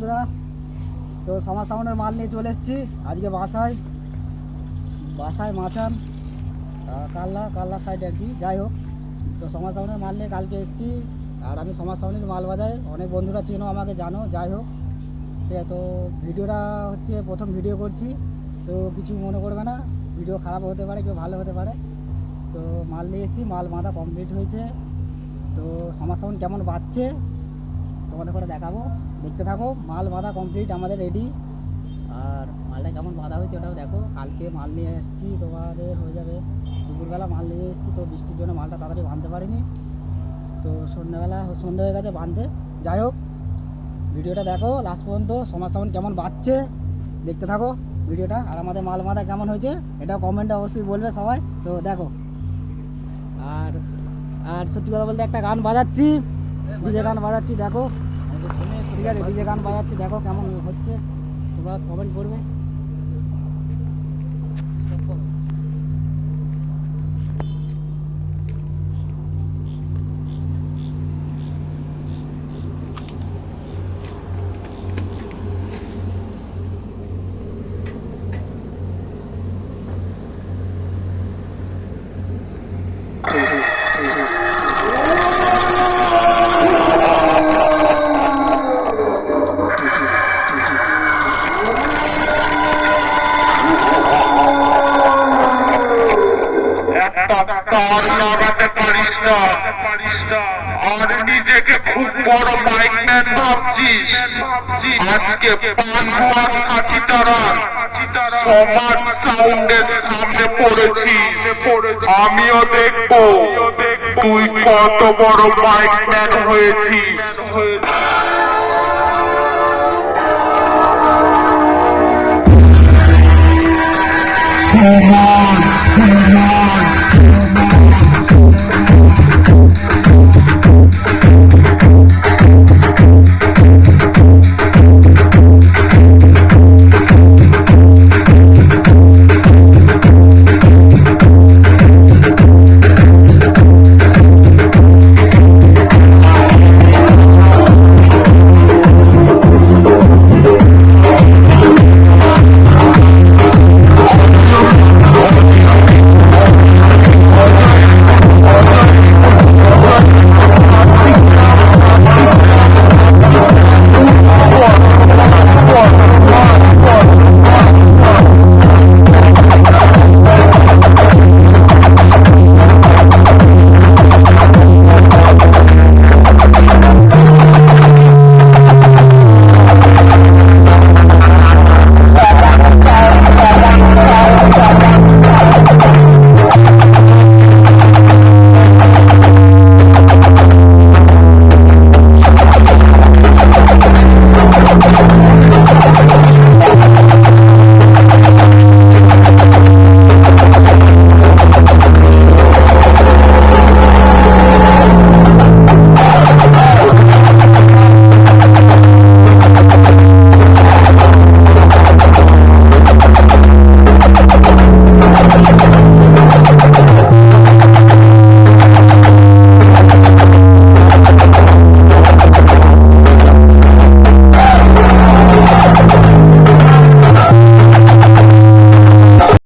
বন্ধুরা। তো সমাজ সাউন্ডের মাল নিয়ে চলে এসেছি। আজকে বাসায়। বাসায় আহ, কাল্লা কাল্লা সাইড আর কি। যাই হোক তো সমাজ সাউন্ডের মাল নিয়ে কালকে এসেছি। আর আমি সমাজ সাউন্ডের মাল বাজাই। অনেক বন্ধুরা চেনো আমাকে জানো। যাই হোক ঠিক আছে। তো ভিডিওটা হচ্ছে প্রথম ভিডিও করছি। তো কিছু মনে করবে না। ভিডিও খারাপ হতে পারে কেউ ভালো হতে পারে। তো মাল নিয়ে এসেছি। মাল বাঁধা কমপ্লিট হয়েছে। তো সমাজ সাউন্ড কেমন বাজছে তোমাদের করে দেখাবো। দেখতে থাকো মাল বাঁধা কমপ্লিট আমাদের রেডি আর মালটা কেমন বাঁধা হয়েছে ওটাও দেখো। কালকে মাল নিয়ে এসেছি তোমাদের হয়ে যাবে। দুপুরবেলা মাল নিয়ে এসেছি তো বৃষ্টির জন্য মালটা তাড়াতাড়ি বাঁধতে পারিনি। তো সন্ধ্যাবেলা সন্ধ্যা হয়ে গেছে বাঁধতে। যাই হোক ভিডিওটা দেখো লাস্ট পর্যন্ত সমাজ সাউন্ড কেমন বাজছে দেখতে থাকো ভিডিওটা। আর আমাদের মাল বাঁধা কেমন হয়েছে এটা কমেন্টে অবশ্যই বলবে সবাই। তো দেখো। আর আর সত্যি কথা বলতে একটা গান বাজাচ্ছি। ডিজে গান বাজাচ্ছি দেখো। ঠিক আছে ডিজে গান বাজাচ্ছি দেখো কেমন হচ্ছে তোমরা কমেন্ট করবে। তার লাগাতে পারিস না আর নিজেকে খুব বড় মাইকম্যান ভাবছিস। আজকে পান্ডুয়া সাথী তারা সমাজ সাউন্ডের সামনে পড়েছি আমিও দেখব তুই কত বড় মাইকম্যান হয়েছিস। Come on, come on,